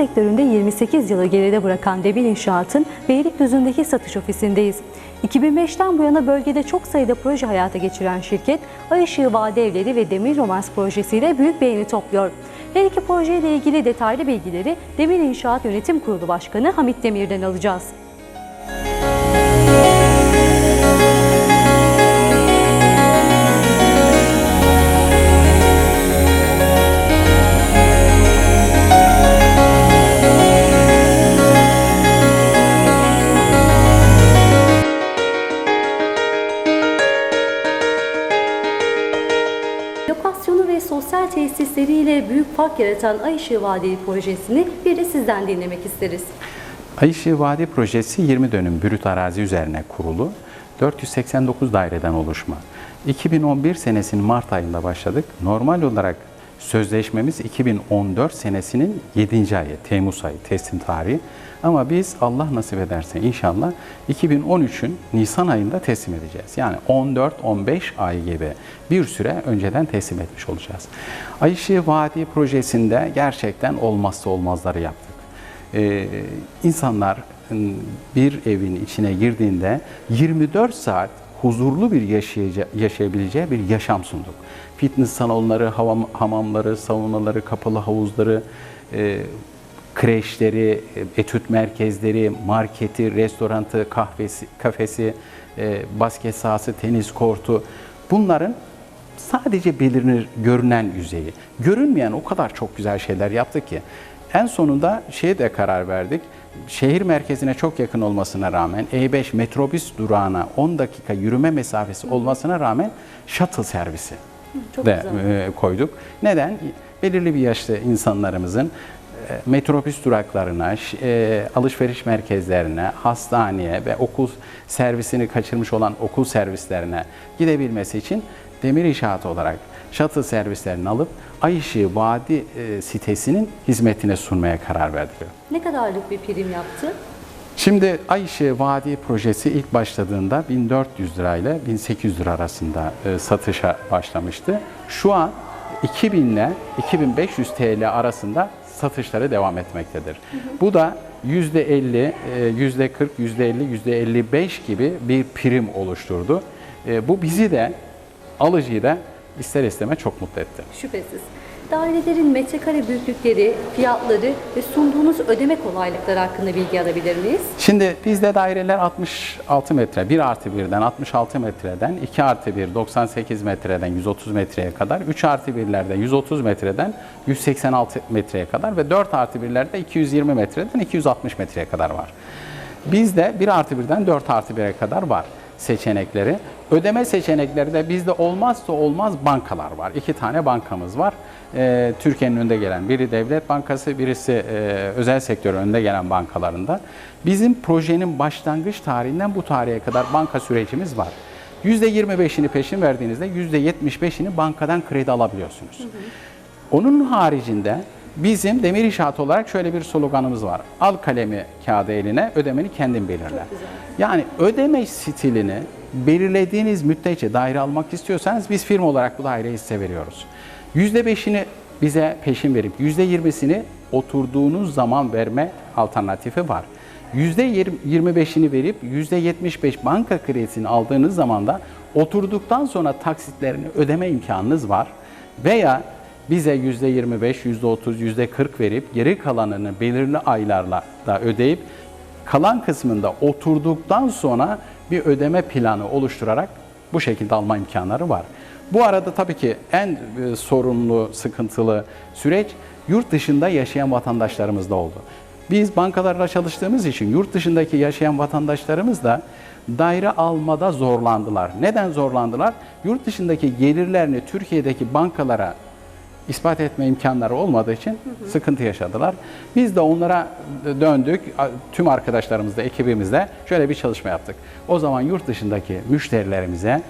sektöründe 28 yılı geride bırakan Demir İnşaat'ın Beylikdüzü'ndeki satış ofisindeyiz. 2005'ten bu yana bölgede çok sayıda proje hayata geçiren şirket, Ay Işığı Vade ve Demir Romans projesiyle büyük beğeni topluyor. Her iki projeyle ilgili detaylı bilgileri Demir İnşaat Yönetim Kurulu Başkanı Hamit Demir'den alacağız. Sosyal tesisleriyle büyük fark yaratan Ay Işığı projesini bir de sizden dinlemek isteriz. Ay Işığı Projesi 20 dönüm brüt arazi üzerine kurulu. 489 daireden oluşma. 2011 senesinin Mart ayında başladık. Normal olarak sözleşmemiz 2014 senesinin 7. ayı, Temmuz ayı teslim tarihi. Ama biz Allah nasip ederse inşallah 2013'ün Nisan ayında teslim edeceğiz. Yani 14-15 ay gibi bir süre önceden teslim etmiş olacağız. Ay Işığı Vadi projesinde gerçekten olmazsa olmazları yaptık. Ee, insanlar ım, bir evin içine girdiğinde 24 saat huzurlu bir yaşayabileceği bir yaşam sunduk. Fitness salonları, havam- hamamları, saunaları, kapalı havuzları, e, kreşleri, etüt merkezleri, marketi, restorantı, kahvesi, kafesi, e, basket sahası, tenis kortu bunların sadece belirir, görünen yüzeyi. Görünmeyen o kadar çok güzel şeyler yaptık ki. En sonunda şeye de karar verdik. Şehir merkezine çok yakın olmasına rağmen E5 metrobüs durağına 10 dakika yürüme mesafesi olmasına rağmen shuttle servisi Çok de güzel. e, koyduk. Neden? Belirli bir yaşta insanlarımızın e, metrobüs duraklarına, e, alışveriş merkezlerine, hastaneye ve okul servisini kaçırmış olan okul servislerine gidebilmesi için demir inşaatı olarak shuttle servislerini alıp Ay Işığı Vadi e, sitesinin hizmetine sunmaya karar verdik. Ne kadarlık bir prim yaptı? Şimdi Ay Işığı Vadi projesi ilk başladığında 1400 lirayla 1800 lira arasında e, satışa başlamıştı. Şu an 2000 ile 2500 TL arasında satışları devam etmektedir. Bu da %50, e, %40, %50, %55 gibi bir prim oluşturdu. E, Bu bizi de alıcıyı da ister istemez çok mutlu etti. Şüphesiz. Dairelerin metrekare büyüklükleri, fiyatları ve sunduğunuz ödeme kolaylıkları hakkında bilgi alabilir miyiz? Şimdi bizde daireler 66 metre, 1 artı 1'den 66 metreden, 2 artı 1 98 metreden 130 metreye kadar, 3 artı 1'lerde 130 metreden 186 metreye kadar ve 4 artı 1'lerde 220 metreden 260 metreye kadar var. Bizde 1 artı 1'den 4 artı 1'e kadar var seçenekleri. Ödeme seçenekleri de bizde olmazsa olmaz bankalar var. İki tane bankamız var. Ee, Türkiye'nin önde gelen biri devlet bankası, birisi e, özel sektör önde gelen bankalarında. Bizim projenin başlangıç tarihinden bu tarihe kadar banka sürecimiz var. %25'ini peşin verdiğinizde %75'ini bankadan kredi alabiliyorsunuz. Onun haricinde bizim demir inşaat olarak şöyle bir sloganımız var. Al kalemi kağıdı eline, ödemeni kendin belirle. Yani ödeme stilini belirlediğiniz müddetçe daire almak istiyorsanız biz firma olarak bu daireyi size veriyoruz. %5'ini bize peşin verip %20'sini oturduğunuz zaman verme alternatifi var. %25'ini verip %75 banka kredisini aldığınız zaman da oturduktan sonra taksitlerini ödeme imkanınız var. Veya bize %25, %30, %40 verip geri kalanını belirli aylarla da ödeyip kalan kısmında oturduktan sonra bir ödeme planı oluşturarak bu şekilde alma imkanları var. Bu arada tabii ki en e, sorunlu, sıkıntılı süreç yurt dışında yaşayan vatandaşlarımızda oldu. Biz bankalarla çalıştığımız için yurt dışındaki yaşayan vatandaşlarımız da daire almada zorlandılar. Neden zorlandılar? Yurt dışındaki gelirlerini Türkiye'deki bankalara ispat etme imkanları olmadığı için sıkıntı yaşadılar. Biz de onlara döndük. Tüm arkadaşlarımızla, ekibimizle şöyle bir çalışma yaptık. O zaman yurt dışındaki müşterilerimize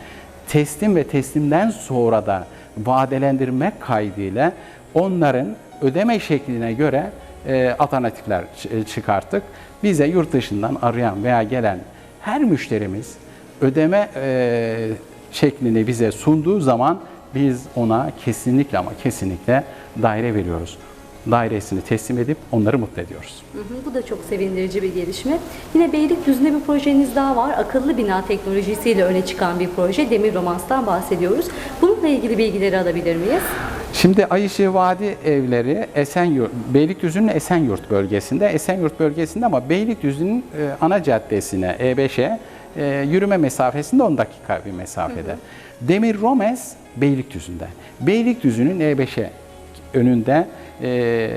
teslim ve teslimden sonra da vadelendirmek kaydıyla onların ödeme şekline göre e, alternatifler ç- çıkarttık. Bize yurt dışından arayan veya gelen her müşterimiz ödeme e, şeklini bize sunduğu zaman biz ona kesinlikle ama kesinlikle daire veriyoruz. dairesini teslim edip onları mutlu ediyoruz. Hı hı, Bu da çok sevindirici bir gelişme. Yine Beylikdüzü'nde bir projeniz daha var. Akıllı bina teknolojisiyle öne çıkan bir proje. Demir Romans'tan bahsediyoruz. Bununla ilgili bilgileri alabilir miyiz? Şimdi Ayışığı Vadi evleri Esenyurt, Beylikdüzü'nün Esenyurt bölgesinde. Esenyurt bölgesinde ama Beylikdüzü'nün e, ana caddesine, E5'e e, yürüme mesafesinde 10 dakika bir mesafede. Demir Romez Beylikdüzü'nde. Beylikdüzü'nün E5'e önünde e,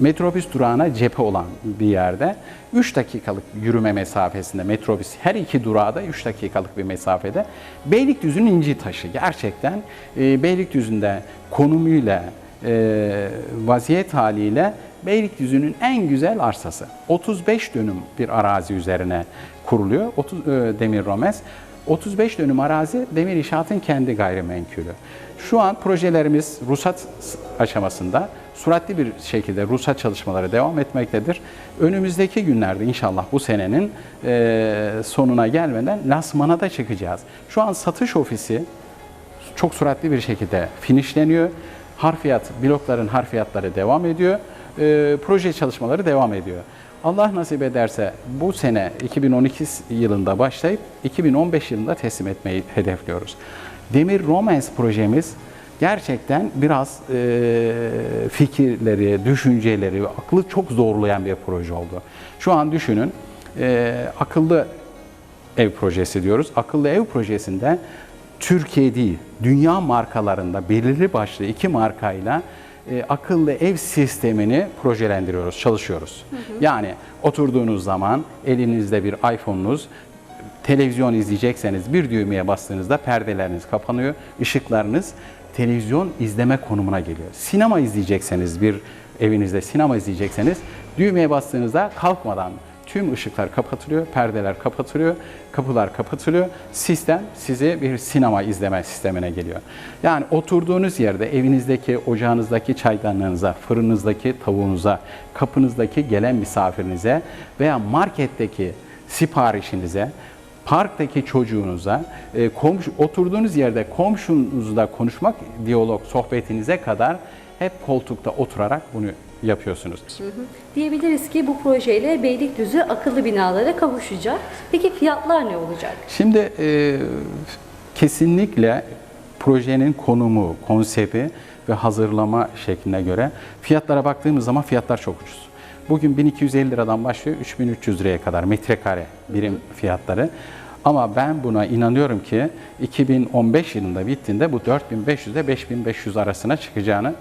metrobüs durağına cephe olan bir yerde 3 dakikalık yürüme mesafesinde metrobüs her iki durağı da 3 dakikalık bir mesafede Beylikdüzü'nün inci taşı gerçekten e, Beylikdüzü'nde konumuyla e, vaziyet haliyle Beylikdüzü'nün en güzel arsası. 35 dönüm bir arazi üzerine kuruluyor. 30 e, Demir Romez. 35 dönüm arazi Demir İnşaat'ın kendi gayrimenkulü. Şu an projelerimiz ruhsat aşamasında süratli bir şekilde ruhsat çalışmaları devam etmektedir. Önümüzdeki günlerde inşallah bu senenin e, sonuna gelmeden lasmana da çıkacağız. Şu an satış ofisi çok süratli bir şekilde finişleniyor. Harfiyat, blokların harfiyatları devam ediyor. E, proje çalışmaları devam ediyor. Allah nasip ederse bu sene 2012 yılında başlayıp 2015 yılında teslim etmeyi hedefliyoruz. Demir Romance projemiz gerçekten biraz e, fikirleri, düşünceleri, aklı çok zorlayan bir proje oldu. Şu an düşünün e, akıllı ev projesi diyoruz. Akıllı ev projesinde Türkiye değil, dünya markalarında belirli başlı iki markayla e, akıllı ev sistemini projelendiriyoruz, çalışıyoruz. Yani oturduğunuz zaman elinizde bir iPhone'unuz, televizyon izleyecekseniz bir düğmeye bastığınızda perdeleriniz kapanıyor, ışıklarınız televizyon izleme konumuna geliyor. Sinema izleyecekseniz bir evinizde sinema izleyecekseniz düğmeye bastığınızda kalkmadan tüm ışıklar kapatılıyor, perdeler kapatılıyor, kapılar kapatılıyor. Sistem sizi bir sinema izleme sistemine geliyor. Yani oturduğunuz yerde evinizdeki, ocağınızdaki çaydanlığınıza, fırınızdaki tavuğunuza, kapınızdaki gelen misafirinize veya marketteki siparişinize, parktaki çocuğunuza, e, komşu, oturduğunuz yerde komşunuzla konuşmak, diyalog, sohbetinize kadar hep koltukta oturarak bunu yapıyorsunuz. Diyebiliriz ki bu projeyle Beylikdüzü akıllı binalara kavuşacak. Peki fiyatlar ne olacak? Şimdi e, kesinlikle projenin konumu, konsepti ve hazırlama şekline göre fiyatlara baktığımız zaman fiyatlar çok ucuz. Bugün 1250 liradan başlıyor 3300 liraya kadar metrekare birim fiyatları. Ama ben buna inanıyorum ki 2015 yılında bittiğinde bu 4500 ile 5500 arasına çıkacağını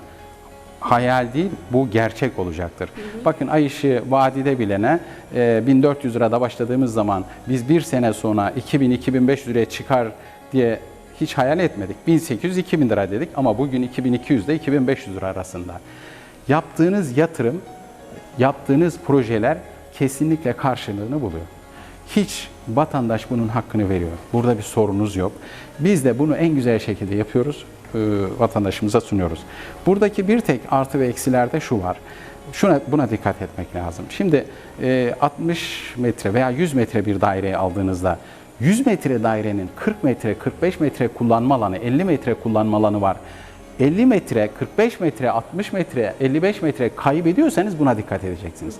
hayal değil, bu gerçek olacaktır. Bakın ay ışığı vadide bilene e, 1400 lirada başladığımız zaman biz bir sene sonra 2000-2500 liraya çıkar diye hiç hayal etmedik. 1800-2000 lira dedik ama bugün 2200 ile 2500 lira arasında. Yaptığınız yatırım, yaptığınız projeler kesinlikle karşılığını buluyor. Hiç vatandaş bunun hakkını veriyor. Burada bir sorunuz yok. Biz de bunu en güzel şekilde yapıyoruz, vatandaşımıza sunuyoruz. Buradaki bir tek artı ve eksilerde şu var. Şuna buna dikkat etmek lazım. Şimdi e, 60 metre veya 100 metre bir daireyi aldığınızda 100 metre dairenin 40 metre, 45 metre kullanma alanı, 50 metre kullanma alanı var. 50 metre, 45 metre, 60 metre, 55 metre kaybediyorsanız buna dikkat edeceksiniz.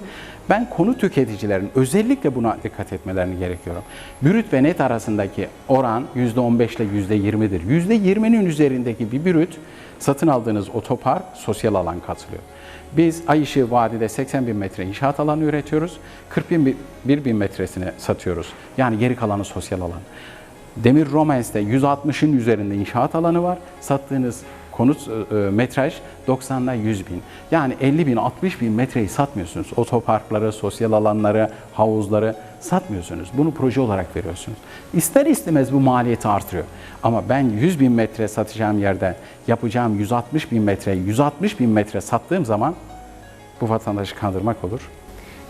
Ben konu tüketicilerin özellikle buna dikkat etmelerini gerekiyorum. Brüt ve net arasındaki oran %15 ile %20'dir. %20'nin üzerindeki bir brüt satın aldığınız otopark sosyal alan katılıyor. Biz Ay Vadi'de 80 bin metre inşaat alanı üretiyoruz. 40 bin, 1 bin metresini satıyoruz. Yani geri kalanı sosyal alan. Demir Romans'te 160'ın üzerinde inşaat alanı var. Sattığınız konut e, metraj 90'la 100 bin. Yani 50 bin, 60 bin metreyi satmıyorsunuz. Otoparkları, sosyal alanları, havuzları satmıyorsunuz. Bunu proje olarak veriyorsunuz. İster istemez bu maliyeti artırıyor. Ama ben 100 bin metre satacağım yerde yapacağım 160 bin metre, 160 bin metre sattığım zaman bu vatandaşı kandırmak olur.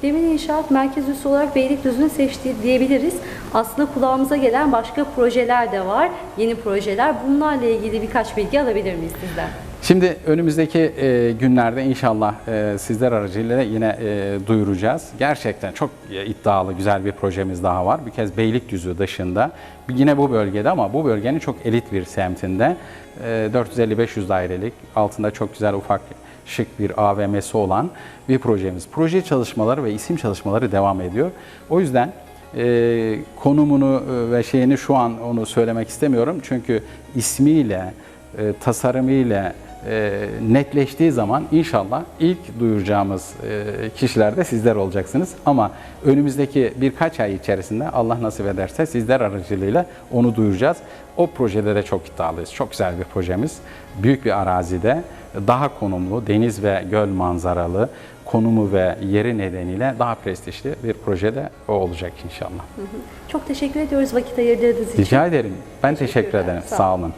Demir İnşaat Merkez Üssü olarak Beylikdüzü'nü seçti diyebiliriz. Aslında kulağımıza gelen başka projeler de var. Yeni projeler. Bunlarla ilgili birkaç bilgi alabilir miyiz sizden? Şimdi önümüzdeki e, günlerde inşallah e, sizler aracılığıyla yine e, duyuracağız. Gerçekten çok e, iddialı, güzel bir projemiz daha var. Bir kez Beylikdüzü dışında, yine bu bölgede ama bu bölgenin çok elit bir semtinde e, 450-500 dairelik, altında çok güzel ufak şık bir AVM'si olan bir projemiz. Proje çalışmaları ve isim çalışmaları devam ediyor. O yüzden e, konumunu e, ve şeyini şu an onu söylemek istemiyorum. Çünkü ismiyle, e, tasarımıyla e, netleştiği zaman inşallah ilk duyuracağımız e, kişiler de sizler olacaksınız. Ama önümüzdeki birkaç ay içerisinde Allah nasip ederse sizler aracılığıyla onu duyuracağız. O projede de çok iddialıyız. Çok güzel bir projemiz. Büyük bir arazide daha konumlu, deniz ve göl manzaralı, konumu ve yeri nedeniyle daha prestijli bir projede o olacak inşallah. Çok teşekkür ediyoruz vakit ayırdığınız için. Rica ederim. Ben teşekkür ederim. Sağ Sağ olun.